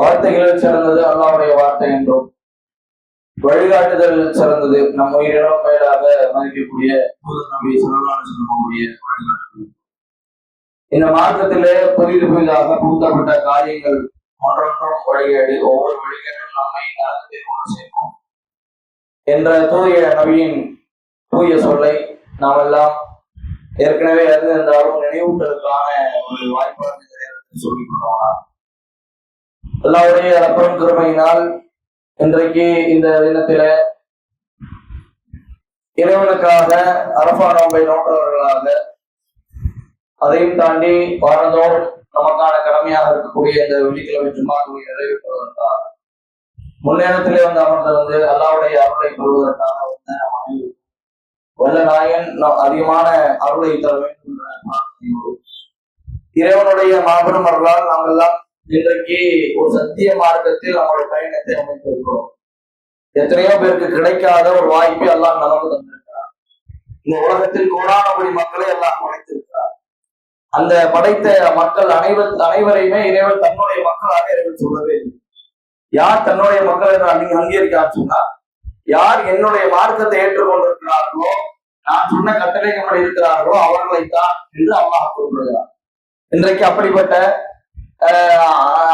வார்த்தைகளில் சிறந்தது அல்லாவுடைய வார்த்தை என்றும் வழிகாட்டுதல் சிறந்தது நம் உயிரிடம் மேலாக மதிக்கக்கூடிய தூதர் நபி சொல்லக்கூடிய வழிகாட்டுதல். இந்த மார்க்கத்திலே புதிது புதிதாக புகுத்தப்பட்ட காரியங்கள் ஒன்றொன்றும் வழிகேடு ஒவ்வொரு வழிகேடும் நம்மை நரகத்தை கொண்டு சேர்க்கும் என்ற தூய நபியின் தூய சொல்லை நாம் எல்லாம் ஏற்கனவே அறிந்திருந்தாலும் நினைவூட்டலுக்கான ஒரு வாய்ப்பாக சொல்லிக் கொள்வோம் அல்லாவுடைய அப்பறம் கிருமையினால் இன்றைக்கு இந்த தினத்தில இறைவனுக்காக அரபா நோம்பை நோட்டவர்களாக அதையும் தாண்டி வாரந்தோறும் நமக்கான கடமையாக இருக்கக்கூடிய இந்த வெள்ளிக்கிழமை ஜும்மாக்களை நிறைவேற்றுவதற்காக முன்னேறத்திலே வந்து அமர்ந்து வந்து அல்லாவுடைய அருளை கொள்வதற்காக வந்து வல்ல நாயன் அதிகமான அருளை தர வேண்டும் என்ற இறைவனுடைய மாபெரும் அருளால் நாம் எல்லாம் இன்றைக்கு ஒரு சத்திய மார்க்கத்தில் நம்மளோட பயணத்தை அமைத்திருக்கிறோம். எத்தனையோ பேருக்கு கிடைக்காத ஒரு வாய்ப்பை எல்லாம் நடந்து தந்திருக்கிறார். இந்த உலகத்தில் கோடானபடி மக்களை எல்லாம் படைத்திருக்கிறார். அந்த படைத்த மக்கள் அனைவர் அனைவரையுமே இறைவன் தன்னுடைய மக்களாக இறைவன் சொல்லவே இல்லை. யார் தன்னுடைய மக்கள் என்று அங்கே அங்கீகரிக்கான்னு சொன்னா யார் என்னுடைய மார்க்கத்தை ஏற்றுக்கொண்டிருக்கிறார்களோ நான் சொன்ன கட்டளைகள் இருக்கிறார்களோ அவர்களைத்தான் என்று அல்லாஹ் கூறுகிறார். இன்றைக்கு அப்படிப்பட்ட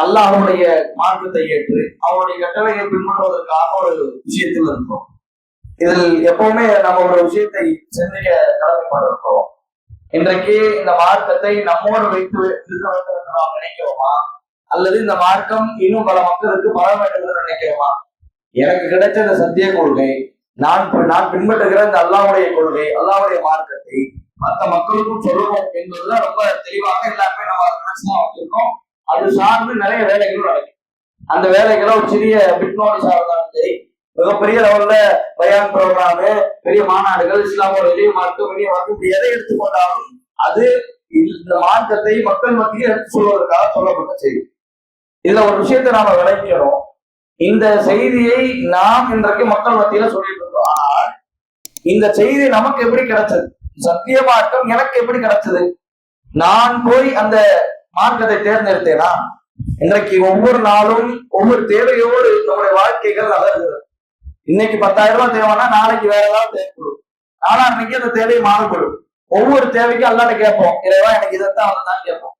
அல்லாஹனுடைய மாற்றத்தை ஏற்று அவனுடைய கட்டளையை பின்பற்றுவதற்காக ஒரு விஷயத்தில் இருக்கிறோம். இதில் எப்பவுமே நம்ம ஒரு விஷயத்தை சிந்திக்க கடமைப்பட்டிருக்கிறோம் இன்றைக்கு இந்த மார்க்கத்தை நம்மோடு வைத்து இருக்க வேண்டும் என்று நாம் நினைக்கிறோமா? அல்லது இந்த மார்க்கம் இன்னும் பல மக்களுக்கு பரவ வேண்டும் என்று நினைக்கிறோமா? எனக்கு கிடைச்ச இந்த சத்திய கொள்கை நான் நான் பின்பற்றுகிற இந்த அல்லாவுடைய கொள்கை அல்லாவுடைய மார்க்கத்தை மற்ற மக்களுக்கும் சொல்லணும் என்பதுதான் ரொம்ப தெளிவாக எல்லாருமே நம்ம வச்சிருக்கோம். அது சார்ந்து நிறைய வேலைகளும் நடக்கும். அந்த வேலைகளை ஒரு சிறிய பிட் சார்ந்தாலும் சரி மிகப்பெரிய லெவல்ல பயான் ப்ரோக்ராமு பெரிய மாநாடுகள் இஸ்லாமோட வெளிய மார்க்கம் வெளிய மார்க்கம் இப்படி எதை எடுத்துக்கொண்டாலும் அது இந்த மார்க்கத்தை மக்கள் மத்தியில் எடுத்து சொல்வதற்காக சொல்லப்பட்ட செய்தி. இதுல ஒரு விஷயத்தை நாம விளைவிக்கிறோம் இந்த செய்தியை நாம் இன்றைக்கு மக்கள் மத்தியில சொல்லிட்டு இருக்கோம். ஆனால் இந்த செய்தி நமக்கு எப்படி கிடைச்சது? சத்திய மார்க்கம் எனக்கு எப்படி கிடைச்சது? நான் போய் அந்த மார்க்கத்தை தேர்ந்தெடுத்தேனா? இன்றைக்கு ஒவ்வொரு நாளும் ஒவ்வொரு தேவையோடு நம்முடைய வாழ்க்கைகள் நகர்கிறது. இன்னைக்கு பத்தாயிரம் ரூபாய் தேவைன்னா நாளைக்கு வேற ஏதாவது தேவைப்படும் ஆனா அன்னைக்கு அந்த தேவை மாறுபடும் ஒவ்வொரு தேவைக்கும் அல்லாட்ட கேட்போம். இறைவா எனக்கு இதைத்தான் தான் கேட்போம்.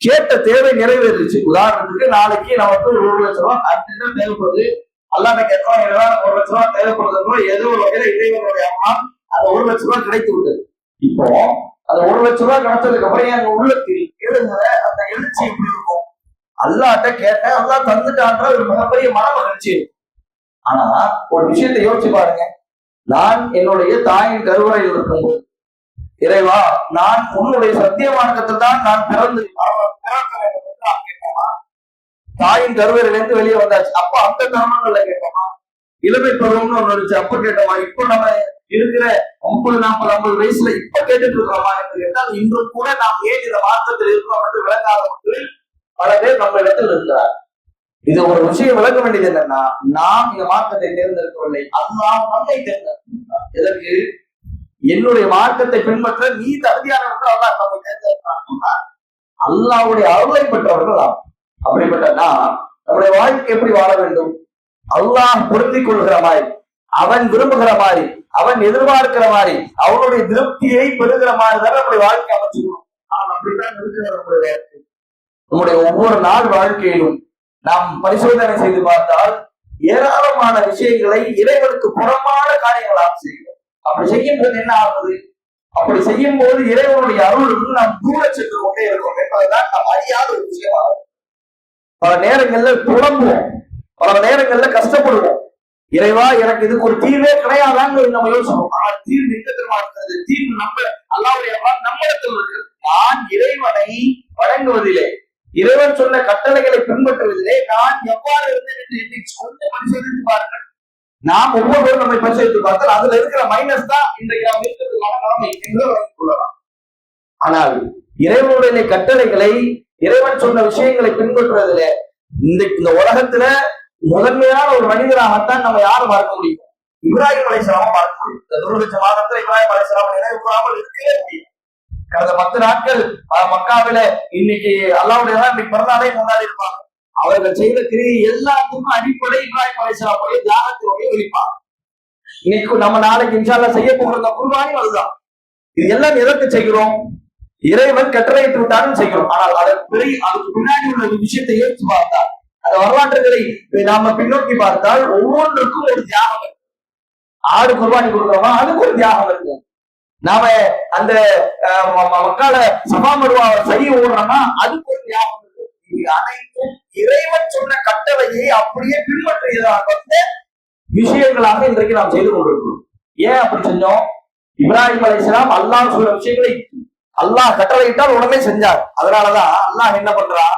கேட்ட தேவை நிறைவேறிச்சு. உதாரணத்துக்கு நாளைக்கு நமக்கு ஒரு ஒரு ரூபா ரூபாய் அர்ஜென்டா தேவைப்படுது. அல்லாட்ட கேட்போம் இறைவா ஒரு லட்ச ரூபா தேவைப்படுறது ஏதோ ஒரு வகையில இறைவனுடைய அம்மா அந்த ஒரு லட்சம் ரூபாய் கிடைத்து விட்டது. இப்போ அந்த ஒரு லட்சம் ரூபாய் கிடைச்சதுக்கு அப்புறம் எங்க உள்ளத்தில் எழுதுற அந்த எழுச்சி எப்படி இருக்கும்? அல்லாட்ட கேட்டேன் அல்லா தந்துட்டான்ற ஒரு மிகப்பெரிய மன மகிழ்ச்சி ஆனா ஒரு விஷயத்தை யோசிச்சு பாருங்க. நான் என்னுடைய தாயின் கருவறையில் இருக்கும்போது இறைவா நான் உன்னுடைய சத்திய மார்க்கத்தில் தான் நான் பிறந்து தாயின் கருவறையிலிருந்து வெளியே வந்தாச்சு. அப்ப அந்த தருணங்கள்ல கேட்டோமா? இளமை பருவம்னு ஒண்ணு இருந்துச்சு. அப்ப கேட்டோமா? இப்போ நம்ம இருக்கிற ஐம்பது நாற்பது ஐம்பது வயசுல இப்ப கேட்டுட்டு இருக்கிறோமா என்று கேட்டால் இன்றும் கூட நாம் ஏன் இந்த மாற்றத்தில் இருக்கிறோம் என்று விளங்காத மக்களில் பல பேர் நம்ம இடத்தில் இருக்கிறார் இது ஒரு விஷயம் விளக்க வேண்டியது என்னன்னா நாம் இந்த மார்க்கத்தை தேர்ந்தெடுக்கவில்லை. அல்லாஹ் நம்மை தேர்ந்தெடுக்கிறார் எதற்கு என்னுடைய மார்க்கத்தை பின்பற்ற நீ தகுதியானவர்கள் அல்லாஹ் நம்மை தேர்ந்தெடுக்கிறார் அல்லாவுடைய அருளை பெற்றவர்கள் ஆகும் அப்படிப்பட்ட நாம் நம்முடைய வாழ்க்கை எப்படி வாழ வேண்டும்? அல்லாஹ் பொருத்திக் கொள்கிற மாதிரி. அவன் விரும்புகிற மாதிரி அவன் எதிர்பார்க்கிற மாதிரி அவனுடைய திருப்தியை பெறுகிற மாதிரி தான் நம்முடைய வாழ்க்கை அமைச்சுக்கணும் அப்படித்தான் இருக்கிற நம்முடைய வாழ்க்கை. நம்முடைய ஒவ்வொரு நாள் வாழ்க்கையிலும் நாம் பரிசோதனை செய்து பார்த்தால் ஏராளமான விஷயங்களை இறைவனுக்கு புறமான காரியங்களாக செய்கிறோம். அப்படி செய்யும் போது என்ன ஆகுது? அப்படி செய்யும் போது இறைவனுடைய அருள் நாம் தூர சென்று கொண்டே இருக்கோம் என்பதுதான் நாம் அறியாத ஒரு விஷயமாகும். பல நேரங்கள்ல புலம்புவோம் பல நேரங்கள்ல கஷ்டப்படுவோம். இறைவா எனக்கு இதுக்கு ஒரு தீர்வே கிடையாதான்னு நம்ம யோசிப்போம். ஆனால் தீர்வு எங்க தெரியுமா இருக்கிறது? தீர்வு நம்ம அல்லாவுடைய நம்மிடத்தில் இருக்கிறது நான் இறைவனை வழங்குவதிலே இறைவன் சொன்ன கட்டளைகளை பின்பற்றுவதிலே நான் எவ்வாறு இருந்தேன் என்று என்னை கொஞ்சம் பரிசோதித்து பாருங்கள். நாம் ஒவ்வொருவரும் நம்மை பரிசோதித்து பார்த்தால் அதுல இருக்கிற மைனஸ் தான் இன்றைக்கு நாம் இருக்கிறதுக்கான நிலைமை என்று கொள்ளலாம். ஆனால் இறைவனுடைய கட்டளைகளை இறைவன் சொன்ன விஷயங்களை பின்பற்றுவதிலே இந்த இந்த உலகத்துல முதன்மையான ஒரு மனிதராகத்தான் நம்ம யாரும் பார்க்க முடியும். இப்ராஹிம் அலைசலாம பார்க்க முடியும். இந்த மாதத்துல இப்ராஹிம் அலைசலாம் நினைவு கூறாமல் இருக்கவே முடியும். கடந்த பத்து நாட்கள் மக்காவில இன்னைக்கு அல்லாவுடைய இன்னைக்கு பிறந்தாலே கொண்டாடி இருப்பாங்க. அவர்கள் செய்த கிரியை எல்லாத்துக்கும் அடிப்படை இப்ராஹிம் அலைசலாமுடைய தியாகத்தினுடைய வெளிப்பாடு இன்னைக்கு நம்ம நாளைக்கு இன்ஷால்லா செய்ய போகிற இந்த குர்பானியும் அதுதான். இது எல்லாம் எதற்கு செய்கிறோம்? இறைவன் கட்டளையிட்டு விட்டாலும் செய்கிறோம். ஆனால் அதற்கு பிறகு அதுக்கு பின்னாடி உள்ள ஒரு விஷயத்தை யோசிச்சு பார்த்தார் வரலாற்றுகளை நாம பின்னோக்கி பார்த்தால் ஒவ்வொன்றுக்கும் ஒரு தியாகம் இருக்கு. ஆடு குர்பானி கொடுக்குறோமா அதுக்கு ஒரு தியாகம் இருக்கு. நாம அந்த மக்கால மக்களை சபா மருவா செய்ய ஓடுறோமா அதுக்கு ஒரு தியாகம் இருக்கு. இது அனைத்தும் இறைவன் சொன்ன கட்டளையை அப்படியே பின்பற்றியதாக விஷயங்களாக இன்றைக்கு நாம் செய்து கொண்டிருக்கிறோம். ஏன் அப்படி செஞ்சோம்? இப்ராஹிம் அலைஹிஸ்ஸலாம் அல்லாஹ் சொல்ற விஷயங்களை அல்லாஹ் கட்டளையிட்டால் உடனே செஞ்சார். அதனாலதான் அல்லாஹ் என்ன பண்றான்?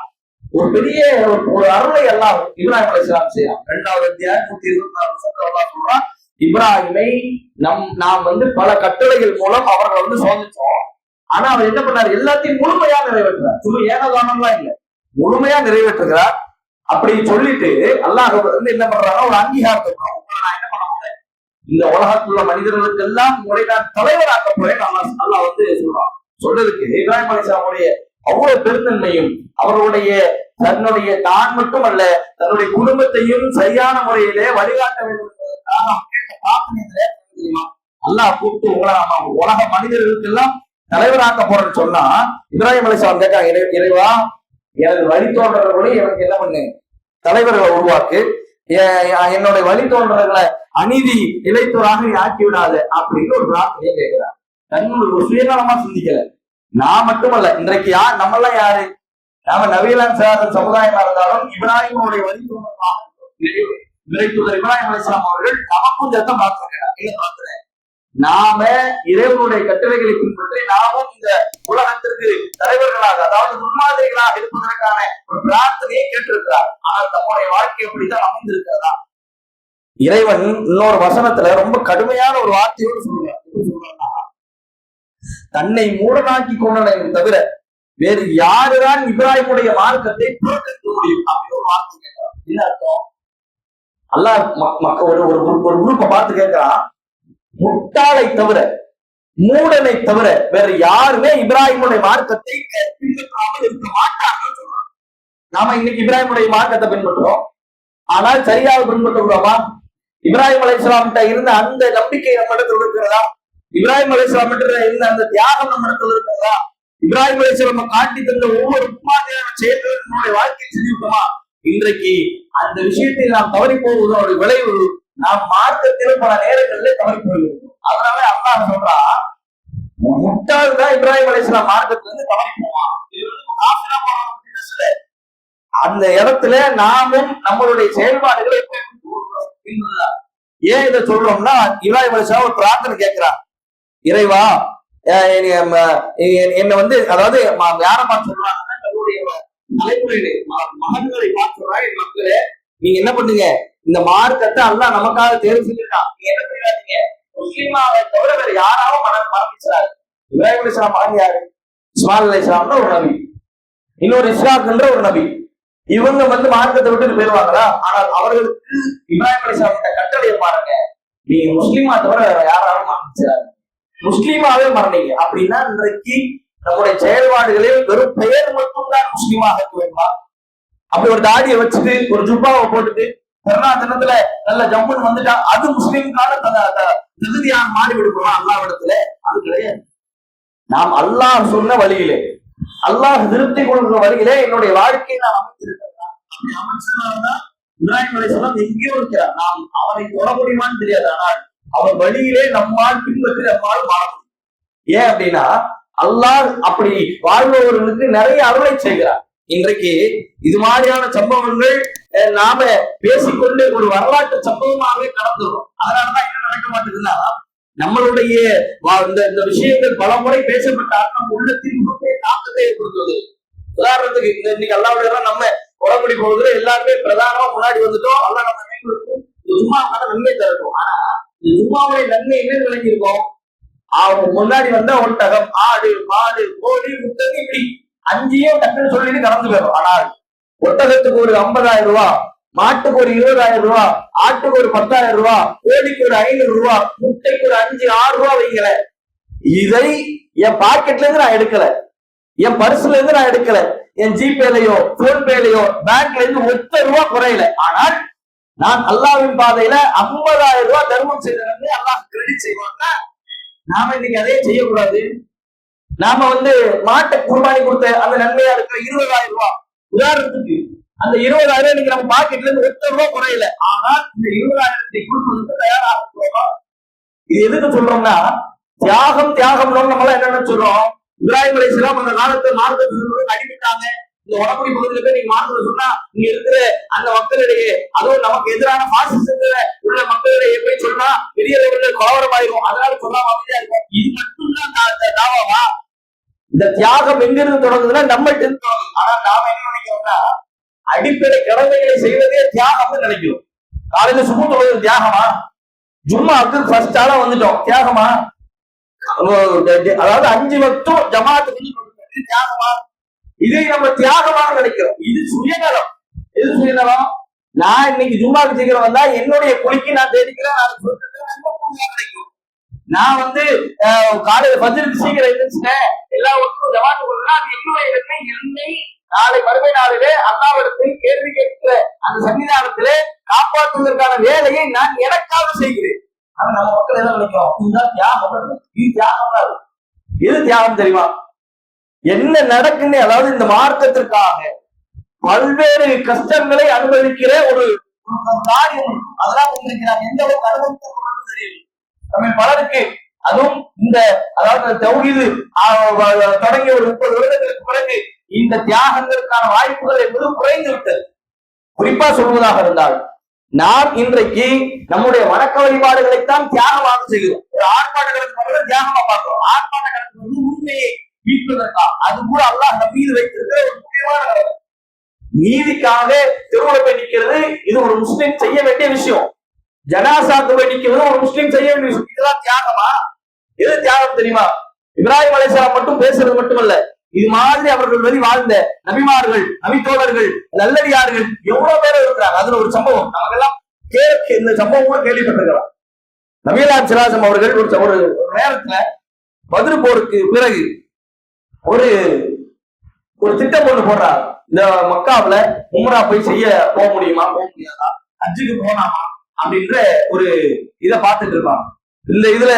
ஒரு பெரிய ஒரு- அருளை எல்லாம் இப்ராஹிம் அலைஹிஸ்ஸலாம் செய்யலாம் ரெண்டாவது அத்தியாயம் நூத்தி இருபத்தி நாலு வருஷத்துல சொல்றான் இப்ராஹிமை நம் நாம் வந்து பல கட்டளைகள் மூலம் அவர்களை வந்து சோதிச்சோம் ஆனா அவர் என்ன பண்ணார்? எல்லாத்தையும் முழுமையா நிறைவேற்றுறார். சும்மா ஏனதானம்லாம் இல்ல. முழுமையா நிறைவேற்றுகிறார். அப்படி சொல்லிட்டு அல்லாஹ் வந்து என்ன பண்றாங்க ஒரு அங்கீகாரத்தை நான் என்ன பண்ண போறேன்? இந்த உலகத்துல உள்ள மனிதர்களுக்கெல்லாம் உங்களை நான் தலைவராக்க போறேன். அல்லாஹ் அல்லாஹ் வந்து சொல்றான். சொல்றதுக்கு இப்ராஹிம் அலிஸ்லாமுடைய அவ்வளவு பெருந்தன்மையும் அவர்களுடைய தன்னுடைய தான் மட்டுமல்ல தன்னுடைய குடும்பத்தையும் சரியான முறையிலே வழிகாட்ட வேண்டும் என்பதற்காக கேட்ட பிரார்த்தனை தெரியுமா அல்லாஹ் கூப்பிட்டு உங்களை நாம உலக மனிதர்களுக்கெல்லாம் தலைவராக்க போறேன்னு சொன்னா இப்ராஹிம் அலிஸ்லாம் கேட்காங்க இறைவா எனது வழித்தோன்றவர்களை எனக்கு என்ன பண்ணு? தலைவர்களை உருவாக்கு. என்னுடைய வழித்தோன்றர்களை அநீதி இழைத்தவராக நீ ஆக்கி அப்படின்னு ஒரு பிரார்த்தனையை கேட்கிறார். தன்னுடைய சுயநலமா சிந்திக்கல. நான் மட்டுமல்ல இன்றைக்கு யார் நம்மெல்லாம் யாரு? நாம நவீலான் சாதன் சமுதாயமா இருந்தாலும் இப்ராஹிமோடைய வழித்தோன்றமாக இறைத்துதர் இப்ராஹிம் அலிஸ்லாம் அவர்கள் நமக்கும் சத்தம் பார்த்திருக்கிறார் நாம இறைவனுடைய கட்டளைகளை பின்பற்றி நாமும் இந்த உலகத்திற்கு தலைவர்களாக அதாவது முன்மாதிரிகளாக இருப்பதற்கான ஒரு பிரார்த்தனையை கேட்டிருக்கிறார். ஆனால் நம்முடைய வாழ்க்கை அப்படிதான் அமைந்திருக்கிறதா? இறைவன் இன்னொரு வசனத்துல ரொம்ப கடுமையான ஒரு வார்த்தையோடு சொல்லுவார். எப்படி தன்னை மூடனாக்கி கொண்டனையும் தவிர வேறு யாருதான் இப்ராஹிமுடைய மார்க்கத்தை புறக்கணிக்க முடியும் அப்படின்னு ஒரு வார்த்தை கேட்கிறான். என்ன அர்த்தம்? அல்லா மக்க- ஒரு ஒரு ஒரு குரூப்பை பார்த்து கேட்கிறான். முட்டாளை தவிர மூடனை தவிர வேற யாருமே இப்ராஹிமுடைய மார்க்கத்தை பின்பற்றாமல் இருக்க மாட்டாங்கன்னு சொல்றான். நாம இன்னைக்கு இப்ராஹிமுடைய மார்க்கத்தை பின்பற்றோம் ஆனால் சரியாக பின்பற்றுகிறோமா இப்ராஹிம் அலைஹிஸ்ஸலாம் கிட்ட இருந்த அந்த நம்பிக்கை நம்ம இடத்துல இருக்கிறதா? இப்ராஹிம் அலிஸ்லாம் இருந்த அந்த தியாகம் நம்ம இடத்துல இருக்கிறதா இப்ராஹிம் அலைஹிஸ்ஸலாம் காட்டி தந்த ஒவ்வொரு முன்மாதிரியான செயல்களும் நம்முடைய வாழ்க்கையில் செஞ்சுட்டோமா இன்றைக்கு அந்த விஷயத்தை நாம் தவறி போவதோட விளைவு நாம் மார்க்கத்திலும் பல நேரங்களில் தவறி போகிறோம் அதனால அல்லாஹ் சொல்றா முட்டாள் தான் இப்ராஹிம் அலிஸ்லாம் மார்க்கத்துல இருந்து தவறி போவான். அந்த இடத்துல நாமும் நம்மளுடைய செயல்பாடுகளை ஏன் இதை சொல்றோம்னா இப்ராஹிம் அலிஸ்லாம் ஒரு பிரார்த்தனை கேட்கிறான் இறைவா அஹ் என்னை, வந்து அதாவது யாரை பார்த்து சொல்றாங்கன்னா தன்னுடைய தலைமுறையிலே மகன்களை பார்த்து சொல்றாங்க என் மக்களே. நீங்க என்ன பண்ணுங்க? இந்த மார்க்கத்தை அல்லா நமக்காக தேர்வு செஞ்சிருக்கான் நீங்க என்ன பண்ணிடாதீங்க. முஸ்லீமாவை தவிர வேற யாராவும் மனம் மரணிச்சாரு இப்ராஹிம் அலிஸ்லாம் மகன் யாரு? இஸ்மாயில் அலிஸ்லாம்னு ஒரு நபி. இன்னொரு இஸ்லாக்குன்ற ஒரு நபி. இவங்க வந்து மார்க்கத்தை விட்டு போயிருவாங்களா ஆனால் அவர்களுக்கு இப்ராஹிம் அலிஸ்லாம் கட்டளையை பாருங்க. நீ முஸ்லீமா தவிர வேற யாராலும் மரணிச்சாரு முஸ்லீமாவே மரணிங்க. அப்படின்னா இன்றைக்கு நம்முடைய செயல்பாடுகளில் வெறும் பெயர் மட்டும்தான் முஸ்லீமாக இருக்க வேண்டுமா? அப்படி ஒரு தாடியை வச்சுட்டு ஒரு ஜுப்பாவை போட்டுட்டு கருணா தினத்துல நல்ல ஜம்முன்னு வந்துட்டா அது முஸ்லீம்கான தகுதியாக மாறி விடுமா அல்லாவிடத்துல அது கிடையாது. நாம் அல்லாஹ் சொன்ன வழியிலே அல்லாஹ் திருப்தி கொள்கிற வழியிலே என்னுடைய வாழ்க்கையை நான் அமைத்திருக்கிறேன் அப்படி அமைச்சனால்தான் இப்ராஹிம் அலைஹிஸ்ஸலாம் எங்கேயோ இருக்கிறார்? நாம் அவனை தொட முடியுமான்னு தெரியாது. ஆனால் அவர் வழியிலே நம்மால் பின்பற்றி நம்மால் வாழ ஏன் அப்படின்னா அல்லாஹ் அப்படி வாழ்பவர்களுக்கு நிறைய அருளை செய்கிறார். இன்றைக்கு இது மாதிரியான சம்பவங்கள் அஹ், நாம பேசிக்கொண்டு ஒரு வரலாற்று சம்பவமாகவே கடந்துடும் அதனாலதான் என்ன நடக்க மாட்டேங்குதுன்னா நம்மளுடைய இந்த இந்த விஷயங்கள் பல முறை பேசப்பட்டால் நம்ம உள்ளத்தின் மிகப்பெரிய தாக்கத்தை ஏற்படுத்துவது உதாரணத்துக்கு இந்த இன்னைக்கு அல்லாவுடைய நம்ம உடம்படி போகுது எல்லாருமே பிரதானமா முன்னாடி வந்துட்டோம். அல்லா நம்ம மேம்படுத்தும் சும்மா நன்மை தரட்டும். ஆனா ஜும்மாவுடைய நன்மை என்ன விளங்கியிருக்கோம்? அவங்க முன்னாடி வந்தா ஒட்டகம் ஆடு மாடு கோழி முட்டை இப்படி அஞ்சையும் டக்குன்னு சொல்லிட்டு கடந்து போயிடும். ஆனால் ஒட்டகத்துக்கு ஒரு ஐம்பதாயிரம் ரூபாய் மாட்டுக்கு ஒரு இருபதாயிரம் ரூபாய் ஆட்டுக்கு ஒரு பத்தாயிரம் ரூபாய் கோழிக்கு ஒரு ஐநூறு ரூபாய் முட்டைக்கு ஒரு அஞ்சு ஆறு ரூபாய் வைங்களேன் இதை என் பாக்கெட்ல இருந்து நான் எடுக்கல. என் பர்ஸ்ல இருந்து நான் எடுக்கல. என் ஜிபேலயோ போன்பேலயோ பேங்க்ல இருந்து ஒத்த ரூபா குறையல. ஆனால் நான் அல்லாவின் பாதையில 50000 ரூபாய் தர்மம் செய்தது அல்லாஹ் கிரெடிட் செய்வாங்க நாம இன்னைக்கு அதே செய்யக்கூடாது. நாம வந்து மாட்டை குர்பானி கொடுத்த அந்த நன்மையா இருக்கிற இருபதாயிரம் ரூபாய். உதாரணத்துக்கு அந்த இருபதாயிரம் இன்னைக்கு நம்ம பாக்கெட்ல இருந்து ஒத்த ரூபாய் குறையல. ஆனால் இந்த இருபதாயிரத்தை கொடுப்பதற்கு தயாராக இது எதுக்கு சொல்றோம்னா தியாகம் தியாகம் நம்ம எல்லாம் என்னன்னு சொல்றோம். இப்ராஹிம் அலைஹிஸ்ஸலாம் அந்த காலத்துல மார்க்கத்தை அடிபட்டாங்க. இந்த உடம்படி பகுதியில போய் நீங்க மாற்ற சொன்னா நீங்க இருக்கிற அந்த மக்களிடையே அதுவும் நமக்கு எதிரான பாசிசத்துல உள்ள மக்களிடையே போய் சொன்னா பெரிய லெவல்ல கலவரம் ஆயிரும். அதனால சொல்லாம அமைதியா இருக்கும் இது மட்டும்தான் இந்த தாவாவா? இந்த தியாகம் எங்கிருந்து தொடங்குதுன்னா நம்மள்ட்ட இருந்து தொடங்குது. ஆனா நாம என்ன நினைக்கிறோம்னா அடிப்படை கடமைகளை செய்வதே தியாகம்னு நினைக்கிறோம். காலையில சுமூ தொழுவது தியாகமா? ஜும்மாவுக்கு ஃபர்ஸ்ட் ஆளா வந்துட்டோம். தியாகமா? அதாவது அஞ்சு மட்டும் ஜமாத்துக்கு தியாகமா? இதை நம்ம தியாகமாக நினைக்கிறோம். இது சுயநலம். எது சுயநலம்? நான் இன்னைக்கு ஜும்மாக்கு சீக்கிரம் வந்தா என்னுடைய குளிக்கு நான் தேடிக்கிறேன் நான் ரொம்ப கிடைக்கும் நான் வந்து காலையில பஜ்ருக்கு சீக்கிரம் எழுந்திரிச்சிட்டேன். எல்லா ஒன்றும் ஜமாத்து கொடுக்குறேன். அது என்னுடைய இலக்கை என்னை நாளை மறுமை நாளிலே அல்லாவிடத்தில் கேள்வி கேட்கிற அந்த சன்னிதானத்திலே காப்பாற்றுவதற்கான வேலையை நான் எனக்காக செய்கிறேன். ஆனா நம்ம மக்கள் என்ன நினைக்கிறோம்? இதுதான் தியாகம் இது தியாகம் தான். எது தியாகம் தெரியுமா? என்ன நடக்குன்னு அதாவது இந்த மார்க்கத்திற்காக பல்வேறு கஷ்டங்களை அனுபவிக்கிற ஒரு காரியம். அதெல்லாம் உங்களுக்கு நான் எந்த அளவுக்கு அனுபவித்திருக்கோம்னு தெரியும் நம்ம பலருக்கு அதுவும் இந்த அதாவது தௌஹீது தொடங்கிய ஒரு முப்பது வருடங்களுக்கு பிறகு இந்த தியாகங்களுக்கான வாய்ப்புகள் என்பது குறைந்து விட்டது. குறிப்பா சொல்வதாக இருந்தால் நாம் இன்றைக்கு நம்முடைய வணக்க வழிபாடுகளைத்தான் தியாகமாக செய்கிறோம். ஒரு ஆர்ப்பாட்டங்களுக்கு கலந்து தியாகமா பார்க்கிறோம். ஆர்ப்பாட்டங்களுக்கு கலந்து வந்து உண்மையை மீட்பதற்கா? அது கூட அல்லாஹ் நம் மீது வைத்திருக்கிற ஒரு முக்கியமான நீதிக்காக தெருவுல போய் நிக்கிறது இது ஒரு முஸ்லீம் செய்ய வேண்டிய விஷயம். ஜனாசாத்து போய் நிக்கிறது ஒரு முஸ்லீம் செய்ய வேண்டிய விஷயம். இதெல்லாம் தியாகமா? எது தியாகம் தெரியுமா? இப்ராஹிம் அலைஹிஸ்ஸலாம் மட்டும் பேசுறது மட்டுமல்ல. இது மாதிரி அவர்கள் வழி வாழ்ந்த நபிமார்கள் நபித்தோழர்கள் நல்லடியார்கள் எவ்வளவு பேர் இருக்கிறாங்க. அதுல ஒரு சம்பவம். நமக்கெல்லாம் கேட்க இந்த சம்பவம் கூட கேள்விப்பட்டிருக்கலாம். நபியலாம் சிராசம் அவர்கள் ஒரு ஒரு நேரத்துல பதில் போருக்கு பிறகு ஒரு ஒரு திட்டம் ஒண்ணு போடுறார் இந்த மக்காவுல உம்ரா போய் செய்ய போக முடியுமா? போக முடியாதா? அஜுக்கு போனாமா அப்படின்ற ஒரு இத பார்த்துட்டு இருப்பாங்க. இந்த இதுல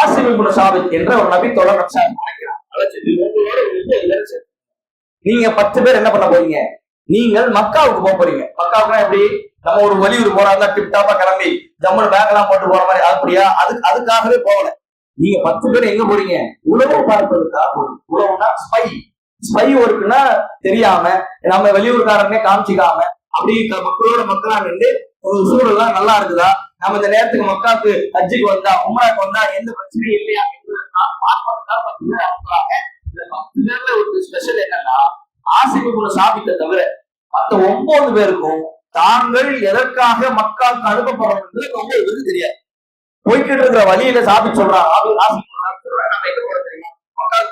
ஆசிமி குண சாபித் என்ற ஒரு நபி தொடர் நினைக்கிறார் நீங்க பத்து பேர் என்ன பண்ண போறீங்க? நீங்கள் மக்காவுக்கு போக போறீங்க. மக்காவுக்குனா எப்படி? நம்ம ஒரு வெளியூர் போறாங்க இருந்தா டாப்பா கிளம்பி ஜம்மு பேக் எல்லாம் போட்டு போற மாதிரி அப்படியா? அதுக்கு அதுக்காகவே போகல. நீங்க பத்து பேர் எங்க போறீங்க? உணவு பார்ப்பதற்காக போறீங்க. உணவுனா ஸ்பை ஸ்பை ஒர்க்குன்னா தெரியாம நம்ம வெளியூர்காரனே காமிச்சிக்காம அப்படி மக்களோட மக்களா நின்று ஒரு சூழல்லாம் நல்லா இருக்குதா? நம்ம இந்த நேரத்துக்கு மக்காவுக்கு ஹஜ்ஜுக்கு வந்தா உம்ராக்கு வந்தா எந்த பிரச்சனையும் இல்லையா என்பதற்காக பார்ப்பதற்காக பத்து பேர் அனுப்புறாங்க. இந்த பத்து பேர்ல ஒரு ஸ்பெஷல் என்னன்னா ஆசிரியர் சாபித்த தவிர மத்த ஒன்பது பேருக்கும் தாங்கள் எதற்காக மக்காவுக்கு அனுப்பப்படணும் என்பது ஒன்பது தெரியாது. போய்கிட்டு இருக்கிற வழியில சாபி சொல்றாங்க ஆபி-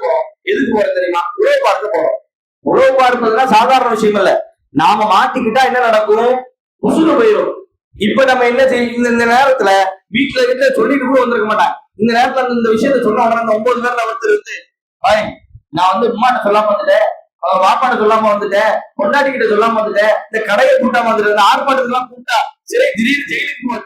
போறோம். எதுக்கு போறோம் தெரியுமா? உறவு பார்க்க போறோம். உறவு பார்ப்பதுன்னா சாதாரண விஷயம் இல்ல. நாம மாட்டிக்கிட்டா என்ன நடக்கும்? உசுறு போயிடும் இப்ப நம்ம என்ன செய்ய இந்த நேரத்துல வீட்டுல கிட்ட சொல்லிட்டு கூட வந்திருக்க மாட்டாங்க. இந்த நேரத்துல இந்த விஷயத்த சொன்ன உடனே ஒன்பது பேர்ல ஒருத்தர் வந்து நான் வந்து உமாட்ட சொல்லாம வந்துட்டேன். வாப்பாட்ட சொல்லாம வந்துட்டேன். பொண்டாட்டி கிட்ட சொல்லாம வந்துட்டேன். இந்த கடையை கூட்டாம வந்துட்டேன். இந்த ஆர்ப்பாட்டத்துக்கு கூட்டா சரி திடீர்னு ஜெயிலுக்கு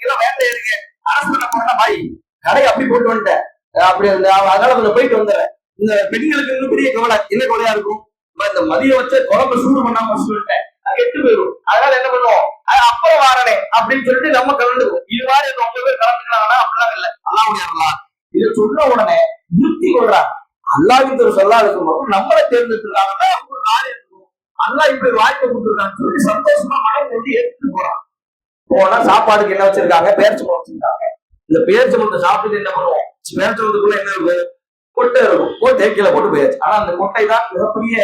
எல்லாம் வேண்டாம் இருங்க. அரசு பண்ண பாய். கடை அப்படி போட்டு வந்துட்டேன். அப்படி அதனால கொஞ்சம் போயிட்டு வந்துடுறேன். இந்த பெண்களுக்கு இன்னும் பெரிய கவலை என்ன கவலையா இருக்கும்? இந்த மதியம் வச்ச குழம்பு சூடு பண்ணாம சொல்லிட்டேன் கெட்டு போயிடும். அதனால என்ன பண்ணுவோம்? அப்புறம் வாரனே அப்படின்னு சொல்லிட்டு நம்ம கலந்துருவோம் இது மாதிரி ரொம்ப பேர் கலந்துக்கிறாங்கன்னா அப்படிலாம் இல்ல. அல்லாவுடைய அருளா இதை சொன்ன உடனே திருப்தி கொள்றாங்க. அல்லாவின் ஒரு சொல்லாத நம்மள நம்மளை தேர்ந்தெடுத்துருக்காங்கன்னா ஒரு நாள் இருக்கும். அல்லா இப்படி வாய்ப்பு கொடுத்துருக்கான்னு சொல்லி சந்தோஷமா மனம் கொண்டு எடுத்துட்டு போறான். போனா சாப்பாடுக்கு என்ன வச்சிருக்காங்க? பேர்ச்சம்பழம் வச்சிருக்காங்க. இந்த பேர்ச்சம்பழத்தை சாப்பிட்டுட்டு என்ன பண்ணுவோம்? பேர்ச்சம்பழத்துக்குள்ள என்ன இருக்கும் கொட்டை இருக்கும். கொட்டை கீழே போட்டு போயாச்சு. ஆனா அந்த கொட்டை தான் மிகப்பெரிய